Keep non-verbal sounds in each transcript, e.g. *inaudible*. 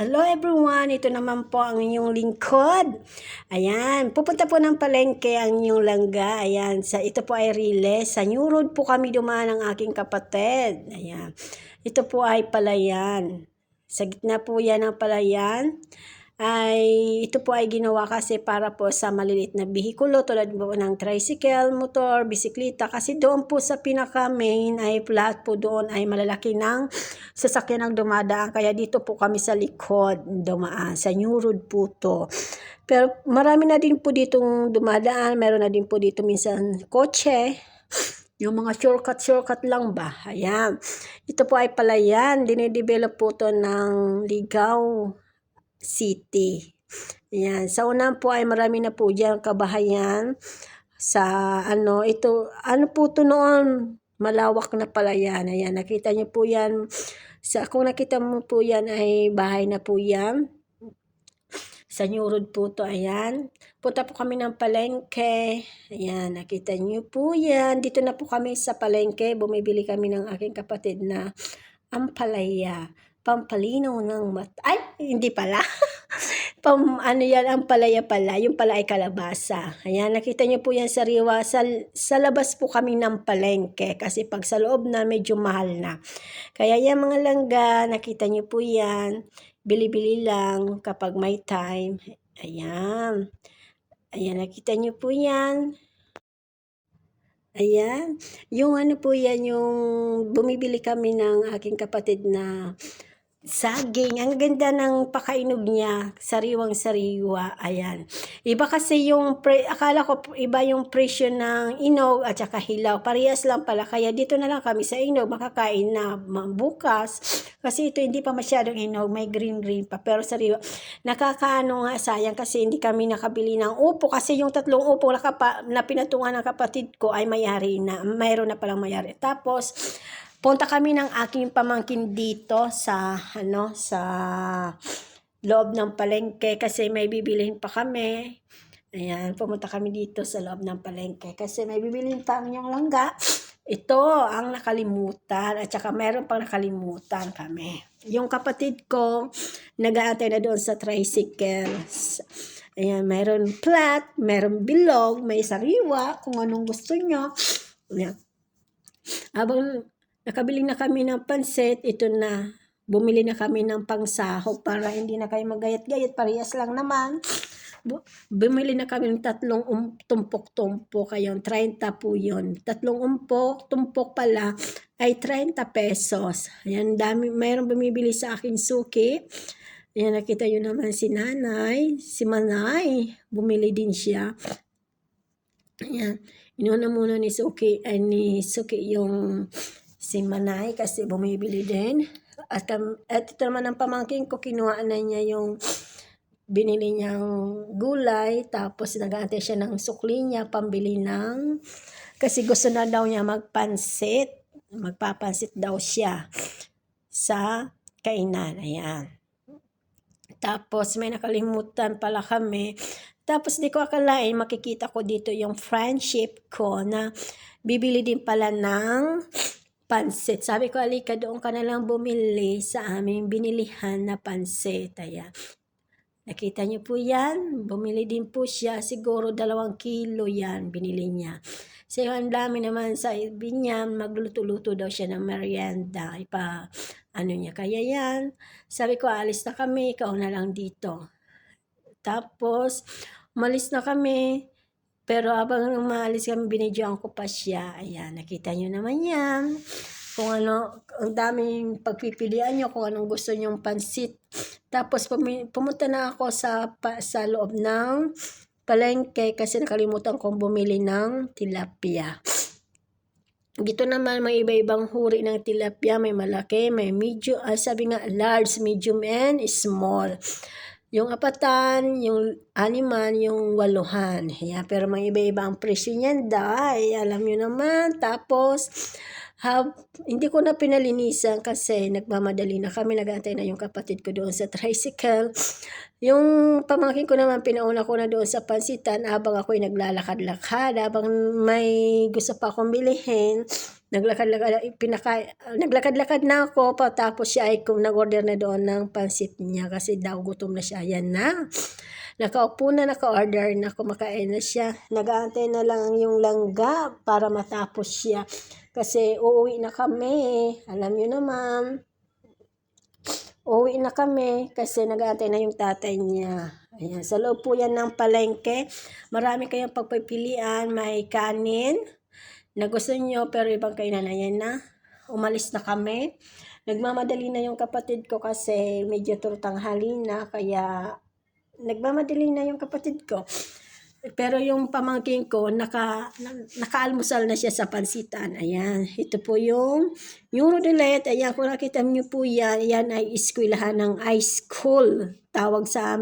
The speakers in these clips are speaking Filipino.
Hello everyone, ito naman po ang inyong lingkod. Ayan, pupunta po ng palengke ang inyong langga. Ayan, sa, ito po ay Riles. Sa New Road po kami dumaan ng aking kapatid. Ayan, ito po ay palayan. Sa gitna po yan ng palayan ay ito po ay ginawa kasi para po sa maliliit na bihikulo tulad po ng tricycle, motor, bisikleta kasi doon po sa pinaka main ay lahat po doon ay malalaki ng sasakyan ang dumadaan kaya dito po kami sa likod dumaan sa New Road po to. Pero marami na din po ditong dumadaan, meron na din po dito minsan kotse, yung mga shortcut, shortcut lang ba? Ayan. Ito po ay palayan. Dinidevelop po to ng Ligaw City. Ayan. Sa unan po ay marami na po dyan kabahayan. Sa ano, ito, ano po to noon? Malawak na palayan. Ayan. Nakita niyo po yan. Sa, kung nakita mo po yan ay bahay na po yan. Sa New Road po to, ayan. Punta po kami ng palengke. Ayan, nakita niyo po yan. Dito na po kami sa palengke. Bumibili kami ng aking kapatid na ampalaya. Pampalinaw ng mat... Ay, hindi pala. *laughs* Pam, ano yan, ang palaya pala. Yung pala ay kalabasa. Ayan, nakita niyo po yan sa riwa. Sa, sa labas po kami ng palengke. Kasi pag sa loob na, medyo mahal na. Kaya yan mga langga, nakita niyo po yan. Bili-bili lang kapag may time. Ayan. Ayan, nakita niyo po yan. Ayan. Yung ano po yan, yung bumibili kami ng aking kapatid na saging. Ang ganda ng pakainog niya. Sariwang sariwa. Ayan. Iba kasi yung, pre, akala ko iba yung presyo ng inog at saka hilaw. Parehas lang pala. Kaya dito na lang kami sa inog. Makakain na bukas. Kasi ito hindi pa masyadong inog. May green-green pa. Pero sariwa. Nakakaano nga sayang kasi hindi kami nakabili ng upo. Kasi yung tatlong upo na, kapa, na pinatungan ng kapatid ko ay mayari na. Mayroon na palang mayari. Tapos, punta kami ng aking pamangkin dito sa ano sa loob ng palengke kasi may bibilihin pa kami. Ayan, pumunta kami dito sa loob ng palengke kasi may bibilihin pa ang inyong langga. Ito ang nakalimutan at saka meron pang nakalimutan kami. Yung kapatid ko, nag-aantay na doon sa tricycle. Ayan, meron plat, meron bilog, may sariwa, kung anong gusto nyo. Ayan. Habang nakabili na kami ng pansit, ito na. Bumili na kami ng pangsahog para hindi na kayo magayat-gayat. Parehas lang naman. Bu- Bumili na kami ng tatlong um, tumpok-tumpok. Ayun, 30 po yun. Tatlong umpok, tumpok pala, ay 30 pesos. Ayan, dami, mayroong bumibili sa akin suki. Ayan, nakita yun naman si nanay. Si manay, bumili din siya. Ayan, inuna muna ni Suki, ay ni Suki yung si Manay kasi bumibili din. At, um, at ito naman ang pamangkin ko, kinuha na niya yung binili niyang gulay, tapos nag-aantay siya ng sukli niya, pambili ng, kasi gusto na daw niya magpansit, magpapansit daw siya sa kainan, ayan. Tapos may nakalimutan pala kami. Tapos di ko akalain makikita ko dito yung friendship ko na bibili din pala ng pansit. Sabi ko, alika doon ka na lang bumili sa aming binilihan na pansit. Ayan. Nakita niyo po yan? Bumili din po siya. Siguro dalawang kilo yan binili niya. So, ang dami naman sa binyan, magluluto-luto daw siya ng merienda. Ipa, ano niya, kaya yan. Sabi ko, alis na kami, ikaw na lang dito. Tapos, umalis na kami. Pero habang umaalis kami, binidyoan ko pa siya. Ayan, nakita nyo naman yan. Kung ano, ang daming pagpipilian nyo, kung anong gusto nyong pansit. Tapos pumunta na ako sa, pa, sa loob ng palengke kasi nakalimutan kong bumili ng tilapia. Dito naman may iba-ibang huri ng tilapia, may malaki, may medium, ah, sabi nga large, medium, and small. Yung apatan, yung animan, yung waluhan. Yeah, pero may iba-iba ang presyo niyan, dahil alam nyo naman. Tapos, hab, hindi ko na pinalinisan kasi nagmamadali na kami. Nagantay na yung kapatid ko doon sa tricycle. Yung pamangkin ko naman, pinauna ko na doon sa pansitan habang ako'y naglalakad-lakad, habang may gusto pa akong bilihin. Naglakad-lakad, pinaka, naglakad-lakad na ako, pa, tapos siya ay kung nag-order na doon ng pansit niya kasi daw gutom na siya. Ayan na. Nakaupo na, naka-order na, kumakain na siya. Nag-aantay na lang yung langga para matapos siya. Kasi uuwi na kami. Alam niyo naman. Uuwi na kami kasi nag-aantay na yung tatay niya. Ayan, sa loob po yan ng palengke. Marami kayong pagpipilian. May kanin na gusto nyo pero ibang kainan. Ayan na. Umalis na kami. Nagmamadali na yung kapatid ko kasi medyo turutanghali na kaya nagmamadali na yung kapatid ko. Pero yung pamangkin ko, naka, na- nakaalmusal na siya sa pansitan. Ayan. Ito po yung Euro Delight. Ayan, kung nakita niyo po yan, yan ay eskwelahan ng high school. Tawag sa,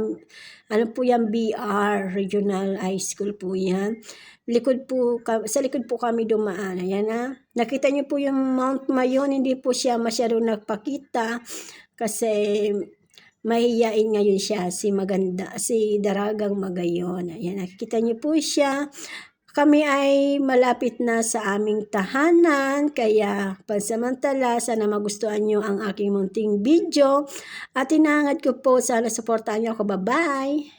ano po yan, BR, Regional High School po yan. Likod po, sa likod po kami dumaan. Ayan na. Nakita niyo po yung Mount Mayon, hindi po siya masyado nagpakita kasi mahihiyain ngayon siya si maganda si Daragang Magayon. Ayan, nakikita niyo po siya. Kami ay malapit na sa aming tahanan, kaya pansamantala, sana magustuhan niyo ang aking munting video. At inangad ko po, sana supportahan niyo ako. Bye-bye!